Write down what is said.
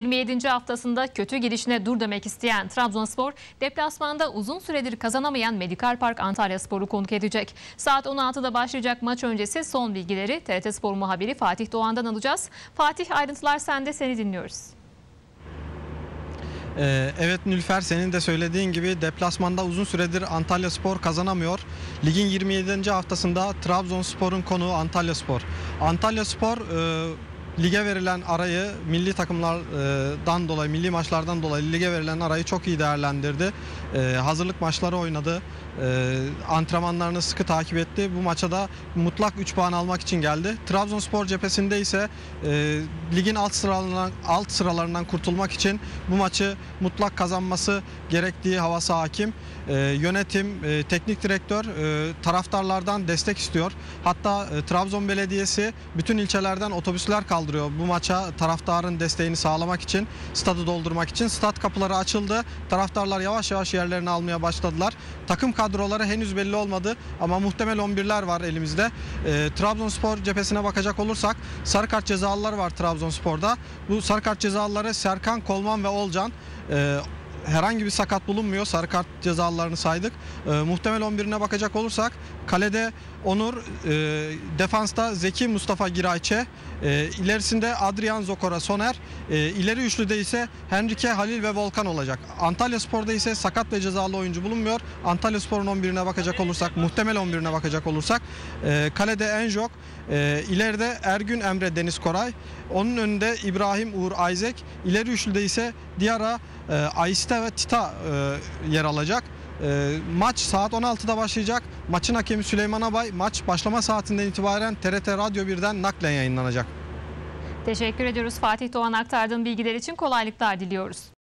27. haftasında kötü girişine dur demek isteyen Trabzonspor, deplasmanda uzun süredir kazanamayan Medikal Park Antalya Spor'u konuk edecek. Saat 16'da başlayacak maç öncesi son bilgileri TRT Spor muhabiri Fatih Doğan'dan alacağız. Fatih ayrıntılar sende seni dinliyoruz. Ee, evet Nülfer senin de söylediğin gibi deplasmanda uzun süredir Antalya Spor kazanamıyor. Ligin 27. haftasında Trabzonspor'un konuğu Antalya Spor. Antalya Spor e, lige verilen arayı milli takımlardan dolayı, milli maçlardan dolayı lige verilen arayı çok iyi değerlendirdi. Ee, hazırlık maçları oynadı. Ee, antrenmanlarını sıkı takip etti. Bu maça da mutlak 3 puan almak için geldi. Trabzonspor cephesinde ise e, ligin alt sıralarından, alt sıralarından kurtulmak için bu maçı mutlak kazanması gerektiği havası hakim. E, yönetim, e, teknik direktör e, taraftarlardan destek istiyor. Hatta Trabzon Belediyesi bütün ilçelerden otobüsler kaldırıyor. Bu maça taraftarın desteğini sağlamak için, stadı doldurmak için. Stat kapıları açıldı. Taraftarlar yavaş yavaş yerlerini almaya başladılar. Takım kadroları henüz belli olmadı ama muhtemel 11'ler var elimizde. E, Trabzonspor cephesine bakacak olursak sarı kart cezalılar var Trabzonspor'da. Bu sarı kart cezalıları Serkan, Kolman ve Olcan. E, herhangi bir sakat bulunmuyor. Sarı kart cezalarını saydık. E, muhtemel 11'ine bakacak olursak kalede Onur, e, defansta Zeki Mustafa Girayçe, e, ilerisinde Adrian Zokora Soner, e, ileri üçlüde ise Henrique Halil ve Volkan olacak. Antalya Spor'da ise sakat ve cezalı oyuncu bulunmuyor. Antalya Spor'un 11'ine bakacak olursak, muhtemel 11'ine bakacak olursak e, kalede Enjok, e, ileride Ergün Emre Deniz Koray, onun önünde İbrahim Uğur Ayzek, ileri üçlüde ise Diara, Aiste ve Tita e, yer alacak. E, maç saat 16'da başlayacak. Maçın hakemi Süleyman Abay. Maç başlama saatinden itibaren TRT Radyo 1'den naklen yayınlanacak. Teşekkür ediyoruz Fatih Doğan aktardığın bilgiler için kolaylıklar diliyoruz.